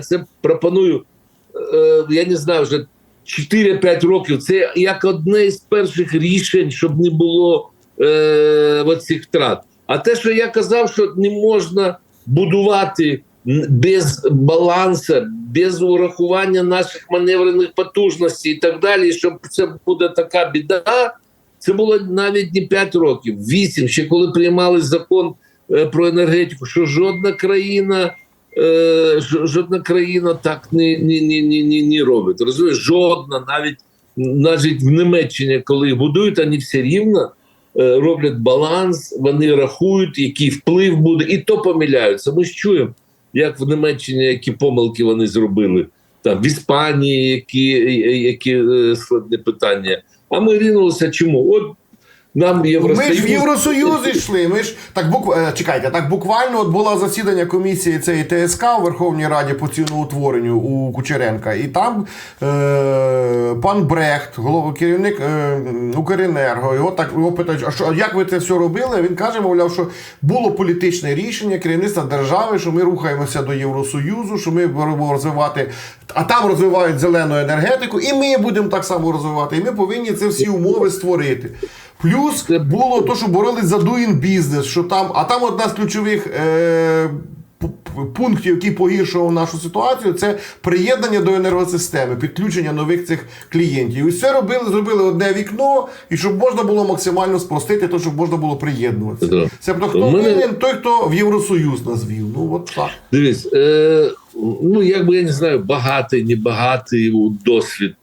це пропоную, е, я не знаю, вже 4-5 років. Це як одне з перших рішень, щоб не було е, цих втрат. А те, що я казав, що не можна будувати без балансу, без урахування наших маневрених потужностей і так далі, щоб це буде така біда. Це було навіть не 5 років, 8, ще коли приймали закон е, про енергетику, що жодна країна, е, жодна країна так не, не, не, не, не, робить. Розумієш, жодна, навіть навіть в Німеччині, коли будують, вони все рівно е, роблять баланс, вони рахують, який вплив буде, і то помиляються. Ми ж чуємо, як в Німеччині які помилки вони зробили, там в Іспанії, які, які е, складні питання. А ми рінулися чому? От нам Ми ж в Євросоюз йшли. Ми ж так бук... е, чекайте, так буквально от було засідання комісії цієї ТСК у Верховній Раді по ціноутворенню у Кучеренка, і там е... пан Брехт, голова керівник е... Укренерго, його так його питають, а що як ви це все робили? Він каже, мовляв, що було політичне рішення керівництва держави, що ми рухаємося до Євросоюзу, що ми будемо розвивати, а там розвивають зелену енергетику, і ми будемо так само розвивати. І ми повинні це всі умови створити. Плюс було то, що боролись за doing business, що там, а там одна з ключових е, пунктів, який погіршував нашу ситуацію, це приєднання до енергосистеми, підключення нових цих клієнтів. І все робили, зробили одне вікно, і щоб можна було максимально спростити, то щоб можна було приєднуватися. Да. Себто хто мене- винен, той, хто в Євросоюз нас вів. Ну от так. Дивись, е, ну якби я не знаю, багатий, не багатий у досвід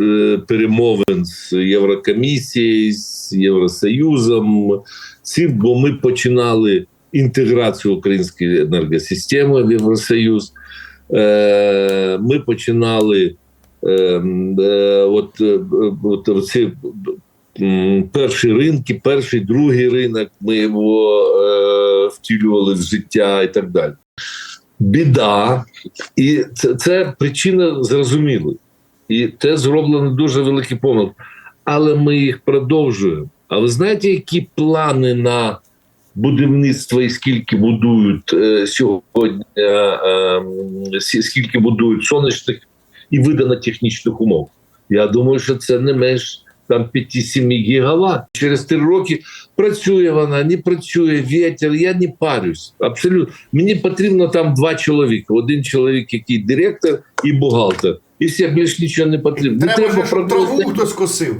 е, перемовин з Єврокомісією, з Євросоюзом. Цим, бо ми починали інтеграцію української енергосистеми в Євросоюз. Е, ми починали е, е, от, е, от ці перші ринки, перший, другий ринок, ми його е, втілювали в життя і так далі. Біда, і це, це причина зрозуміла. І це зроблено дуже великі помилки. Але ми їх продовжуємо. А ви знаєте, які плани на будівництво і скільки будують е, сьогодні, е, е, скільки будують сонячних і видано технічних умов? Я думаю, що це не менш там 5-7 гігават. Через три роки працює вона, не працює вітер. Я не парюсь. Абсолютно. Мені потрібно там два чоловіка. Один чоловік, який директор і бухгалтер. І все більш нічого не потрібно. Не Треба, треба щоб траву хтось косив.